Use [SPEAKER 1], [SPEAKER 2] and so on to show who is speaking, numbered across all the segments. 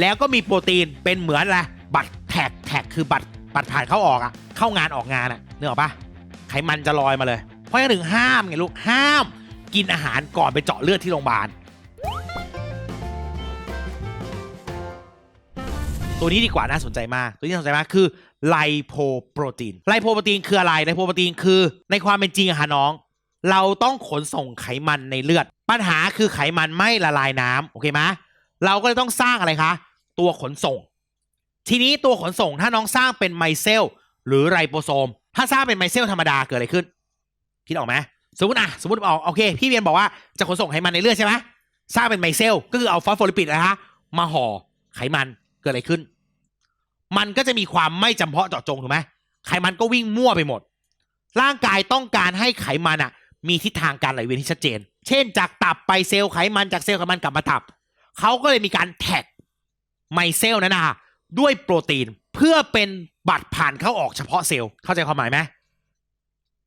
[SPEAKER 1] แล้วก็มีโปรตีนเป็นเหมือนอะบัตรแท็กแท็กคือบัตรบัตรผ่านเข้าออกอะเข้างานออกงานอะเนึกออกปะไขมันจะลอยมาเลย เพราะฉะนั้นถึงห้ามไงลูกห้าม กินอาหารก่อนไปเจาะเลือดที่โรงพยาบาลตัวนี้ดีกว่าน่าสนใจมาก ตัวนี้น่าสนใจมากคือไลโพโปรตีน ไลโพโปรตีนคืออะไร ไลโพโปรตีนคือในความเป็นจริงอะค่ะน้อง เราต้องขนส่งไขมันในเลือด ปัญหาคือไขมันไม่ละลายน้ำโอเคไหม เราก็เลยต้องสร้างอะไรคะ ตัวขนส่ง ทีนี้ตัวขนส่งถ้าน้องสร้างเป็นไมเซลหรือไรโปโซม ถ้าสร้างเป็นไมเซลธรรมดาเกิดอะไรขึ้นคิดออกไหมสมมติอะสมมติเอาโอเค พี่เวียนบอกว่าจะขนส่งไขมันในเลือดใช่ไหมสร้างเป็นไมเซลก็คือเอาฟอสโฟลิปิดนะคะมาห่อไขมันเกิดอะไรขึ้น มันก็จะมีความไม่จำเพาะเจาะจงถูกไหมไขมันก็วิ่งมั่วไปหมด ร่างกายต้องการให้ไขมันอะ มีทิศทางการไหลเวียนที่ชัดเจน เช่น จากตับไปเซลล์ไขมันจากเซลล์ไขมันกลับมาตับ เขาก็เลยมีการแท็กไมเซลนั้นนะด้วยโปรตีนเพื่อเป็นบัตรผ่านเข้าออกเฉพาะเซลล์เข้าใจความหมายไหม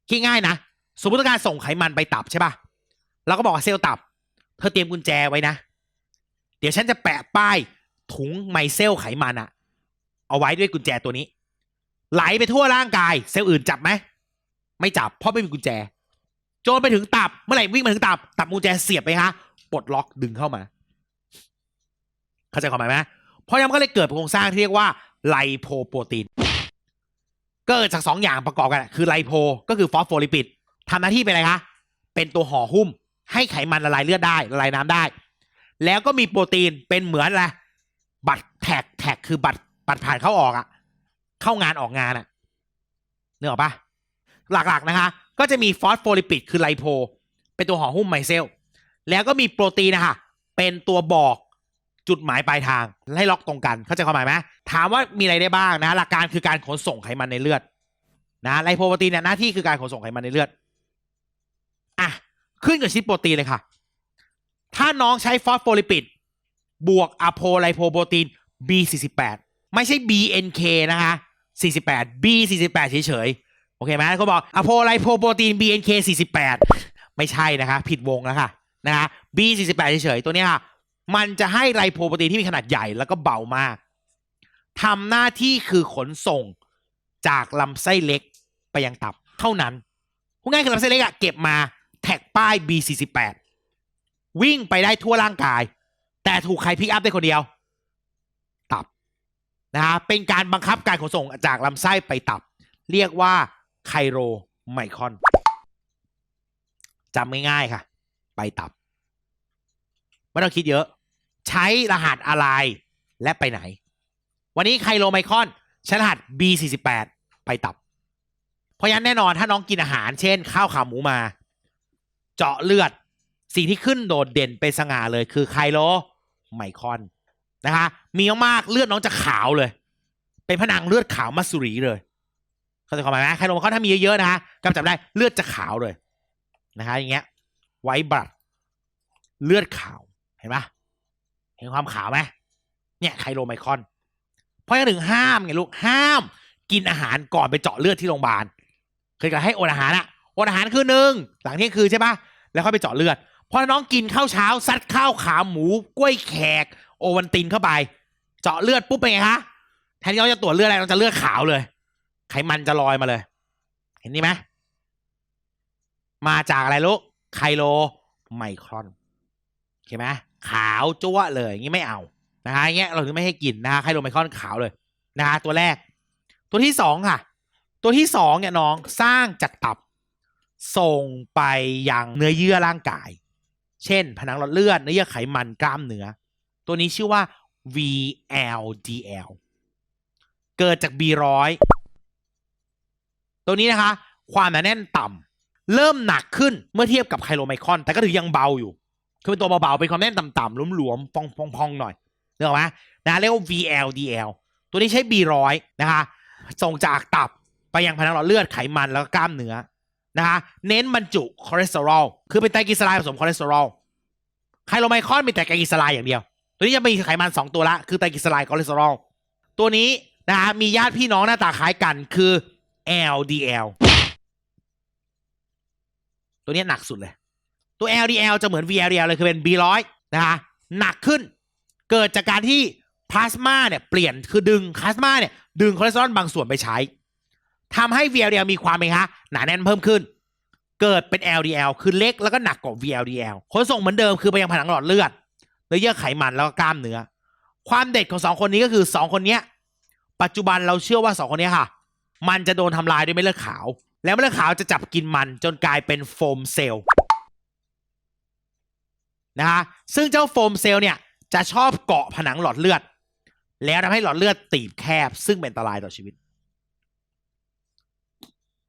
[SPEAKER 1] คิดง่ายนะ สมมติการส่งไขมันไปตับใช่ป่ะเราก็บอกเซลล์ตับ เธอเตรียมกุญแจไว้นะ เดี๋ยวฉันจะแปะป้ายถุงไมเซลไขมันอะเอาไว้ด้วยกุญแจตัวนี้ ไหลไปทั่วร่างกาย เซลล์อื่นจับไหมไม่จับ เพราะไม่มีกุญแจ โจนไปถึงตับ เมื่อไหร่วิ่งมาถึงตับ ตับกุญแจเสียบไปฮะปลดล็อกดึงเข้ามา เข้าใจความหมายไหมเพราะนั้นก็เลยเกิดโครงสร้างที่เรียกว่าไลโพโปรตีนเกิดจากสองอย่างประกอบกันอะคือไลโพก็คือฟอสโฟลิปิดทำหน้าที่เป็นอะไรคะเป็นตัวห่อหุ้ม ให้ไขมันละลายเลือดได้ละลายน้ำได้ แล้วก็มีโปรตีนเป็นเหมือนอะไรบัตรแท็กแท็กคือบัตรบัตรผ่านเข้าออกอะเข้างานออกงานอะนึกออกปะหลักๆนะคะ ก็จะมีฟอสโฟลิปิดคือไลโพเป็นตัวห่อหุ้มไมเซลแล้วก็มีโปรตีนนะคะเป็นตัวบอก จุดหมายปลายทาง ให้ล็อกตรงกัน เข้าใจความหมายไหมถามว่ามีอะไรได้บ้างนะ หลักการคือการขนส่งไขมันในเลือดนะไลโพโปรตีนเนี่ยหน้าที่คือการขนส่งไขมันในเลือดอะขึ้นกับชิ้นโปรตีนเลยค่ะ ถ้าน้องใช้ฟอสโฟลิปิด บวกอะโพไลโพโปรตีน B48 ไม่ใช่ BNK นะคะ 48 B48 เฉยๆ โอเคไหมเขาบอกอะโพไลโพโปรตีน BNK 48 ไม่ใช่นะคะ ผิดวงแล้วค่ะนะคะ B48 เฉยๆ ตัวนี้ค่ะ มันจะให้ไลโพโปรตีนที่มีขนาดใหญ่แล้วก็เบามากทำหน้าที่คือขนส่งจากลำไส้เล็กไปยังตับเท่านั้นพูดง่ายคือลำไส้เล็กอะเก็บมาแท็กป้าย B48 วิ่งไปได้ทั่วร่างกาย แต่ถูกใครพิกอัพได้คนเดียว ตับนะฮะเป็นการบังคับการขนส่งจากลำไส้ไปตับ เรียกว่าไคโรไมคอนจำง่ายๆค่ะ ไปตับ ไม่ต้องคิดเยอะ ใช้รหัสอะไร และไปไหน วันนี้ไคโรไมคอนใช้รหัส B48 ไปตับ เพราะฉะนั้นแน่นอนถ้าน้องกินอาหารเช่น ข้าวขาหมูมา เจาะเลือด สิ่งที่ขึ้นโดดเด่นเป็นสง่าเลยคือไคโรไมคอนนะคะมีมากๆเลือดน้องจะขาวเลย เป็นผนังเลือดขาวมัสสุรีเลยเข้าใจความหมายไหมไคโรไมคอนถ้ามีเยอะๆนะคะกำจับได้เลือดจะขาวเลยนะคะอย่างเงี้ยไว้บลัดเลือดขาวเห็นปะ เห็นความขาวไหมเนี่ยไคโรไมคอนเพราะฉะนั้นถึงห้ามไงลูกห้าม กินอาหารก่อนไปเจาะเลือดที่โรงพยาบาลเคยกับให้อดอาหารอะอดอาหารคือหนึ่งหลังเที่ยงคืนใช่ปะแล้วค่อยไปเจาะเลือดพอน้องกินข้าวเช้าซัดข้าวขาหมูกล้วยแขก โอวันตินเข้าไป เจาะเลือดปุ๊บเป็นไงคะแทนที่เราจะตรวจเลือดอะไรเราจะเลือดขาวเลย ไขมันจะลอยมาเลย เห็นนี่ไหมมาจากอะไรลูกไคโลไมครอน โอเคไหมขาวจ้วเลยอย่างนี้ไม่เอานะฮะเงี้ยเราถึงไม่ให้กินนะฮะไคโลไมครอนขาวเลยนะฮะตัวแรก ตัวที่สองค่ะ ตัวที่สองเนี่ยน้องสร้างจากตับ ส่งไปยังเนื้อเยื่อร่างกาย เช่น ผนังหลอดเลือดเนื้อเยื่อไขมันกล้ามเนื้อ ตัวนี้ชื่อว่า VLDL เกิดจาก B100 ตัวนี้นะคะ ความหนาแน่นต่ำเริ่มหนักขึ้นเมื่อเทียบกับไคโลไมครอน แต่ก็ถือยังเบาอยู่ คือเป็นตัวเบาๆเป็นความแน่นต่ำๆหลวมๆพองๆหน่อยนึกออกไหมนะเรียกว่า VLDL ตัวนี้ใช้ B100 นะคะส่งจากตับไปยังผนังหลอดเลือดไขมันแล้วก็กล้ามเนื้อนะคะเน้นบรรจุคอเลสเตอรอลคือเป็นไตรกลีเซอไรด์ผสมคอเลสเตอรอลไคโลไมคอนมีแต่ไตรกลีเซอไรด์อย่างเดียว ตัวนี้จะมีไขมัน2ตัวละคือไตรกลีเซอไรด์คอเลสเตอรอลตัวนี้นะคะมีญาติพี่น้องหน้าตาคล้ายกันคือ LDL ตัวนี้หนักสุดเลย ตัว LDL จะเหมือน VLDL เลยคือเป็น B100 นะคะหนักขึ้น เกิดจากการที่พลาสมาเนี่ยเปลี่ยนคือดึงพลาสมาเนี่ยดึงคอเลสเตอรอลบางส่วนไปใช้ทำให้ VLDL มีความเป็นฮะหนาแน่นเพิ่มขึ้น เกิดเป็น LDL คือเล็กแล้วก็หนักกว่า VLDL ขนส่งเหมือนเดิมคือไปยังผนังหลอดเลือดเนื้อเยื่อไขมันแล้วก็กล้ามเนื้อความเด็ดของสองคนนี้ก็คือสองคนเนี้ย ปัจจุบันเราเชื่อว่าสองคนเนี้ยค่ะ มันจะโดนทำลายด้วยเม็ดเลือดขาว แล้วเม็ดเลือดขาวจะจับกินมันจนกลายเป็นโฟมเซลล์ นะคะซึ่งเจ้าโฟมเซลล์เนี่ยจะชอบเกาะผนังหลอดเลือด แล้วทำให้หลอดเลือดตีบแคบ ซึ่งเป็นอันตรายต่อชีวิต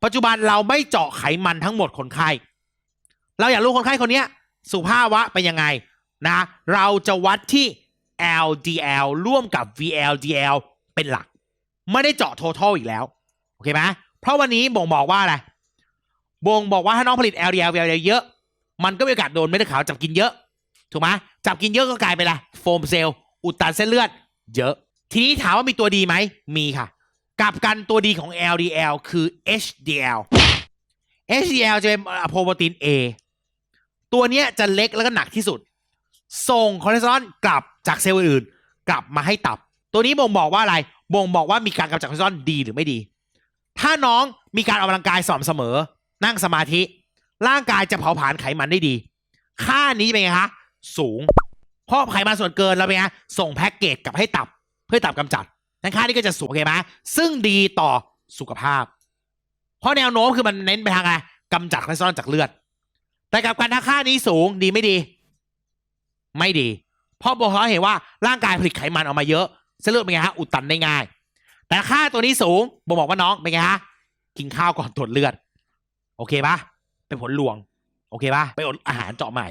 [SPEAKER 1] ปัจจุบันเราไม่เจาะไขมันทั้งหมดคนไข้ เราอยากรู้คนไข้คนเนี้ยสุภาพวะเป็นยังไงนะเราจะวัดที่ LDL ร่วมกับ VLDL เป็นหลัก ไม่ได้เจาะ total อีกแล้ว โอเคไหมเพราะวันนี้บ่งบอกว่าอะไรบ่งบอกว่าถ้าน้องผลิต LDL VLDL เยอะ มันก็มีโอกาสโดนเม็ดเลือดขาวจับกินเยอะ ถูกไหมจับกินเยอะก็กลายเป็นอะโฟมเซลล์อุดตันเส้นเลือด เยอะ ทีนี้ถามว่ามีตัวดีไหม มีค่ะ กลับกันตัวดีของ LDL คือ HDL HDL จะเป็นอะโพโปรตีน A ตัวเนี้ยจะเล็กแล้วก็หนักที่สุด ส่งคอเลสเตอรอลกลับจากเซลล์อื่นกลับมาให้ตับ ตัวนี้บ่งบอกว่าอะไร บ่งบอกว่ามีการกำจัดคอเลสเตอรอลดีหรือไม่ดี ถ้าน้องมีการออกกำลังกายสม่ำเสมอ นั่งสมาธิ ร่างกายจะเผาผลาญไขมันได้ดี ค่านี้เป็นไงคะ สูง เพราะไขมันส่วนเกินเราเป็นไงส่งแพ็กเกจกลับให้ตับเพื่อตับกำจัดนั้นค่านี้ก็จะสูงโอเคไหมซึ่งดีต่อสุขภาพ เพราะแนวโน้มคือมันเน้นไปทางอะไรกำจัดคอเลสเตอรอลจากเลือด แต่กับการถ้าค่านี้สูงดีไม่ดี ไม่ดี เพราะบอกเราเห็นว่าร่างกายผลิตไขมันออกมาเยอะเส้นเลือดเป็นไงฮะอุดตันได้ง่าย แต่ค่าตัวนี้สูงบ่งบอกว่าน้องเป็นไงฮะกินข้าวก่อนตรวจเลือด โอเคปะเป็นผลลวง โอเคปะไปอดอาหารเจาะใหม่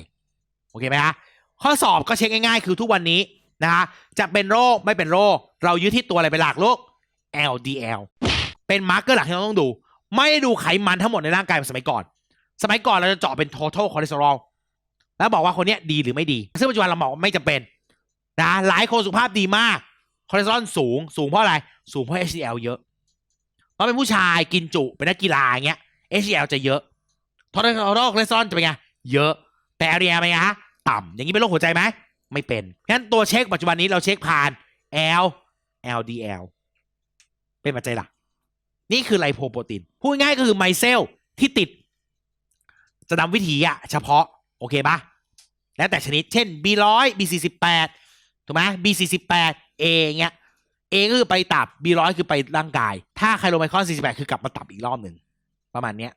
[SPEAKER 1] โอเคไหมฮะข้อสอบก็เช็คง่ายๆ คือทุกวันนี้นะฮะจะเป็นโรคไม่เป็นโรค เรายึดที่ตัวอะไรเป็นหลักโรค LDL เป็นมาร์กเกอร์หลักที่เราต้องดู ไม่ได้ดูไขมันทั้งหมดในร่างกายเหมือนสมัยก่อน สมัยก่อนเราจะเจาะเป็น total cholesterol แล้วบอกว่าคนเนี้ยดีหรือไม่ดี ซึ่งปัจจุบันเราบอกไม่จำเป็นนะหลายคนสุขภาพดีมากคอเลสเตอรอลสูง สูงเพราะอะไร สูงเพราะ HDL เยอะเราเป็นผู้ชายกินจุเป็นนักกีฬาอย่างเงี้ย HDL จะเยอะ total cholesterol จะเป็นไง เยอะ แต่ LDL เป็นไงฮะต่ำอย่างนี้เป็นโรคหัวใจไหมไม่เป็นงั้นตัวเช็คปัจจุบันนี้เราเช็คผ่าน L LDL เป็นปัจจัยหลัก นี่คือไลโพโปรตีนพูดง่ายก็คือไมเซลที่ติด จะนำวิถีอะเฉพาะ โอเคปะแล้วแต่ชนิด เช่น B100 B48 ถูกไหม B48 A เงี้ย A ก็คือไปตับ B100 คือไปร่างกาย ถ้าไคโรไมคอน48 คือกลับมาตับอีกรอบหนึ่ง ประมาณเนี้ย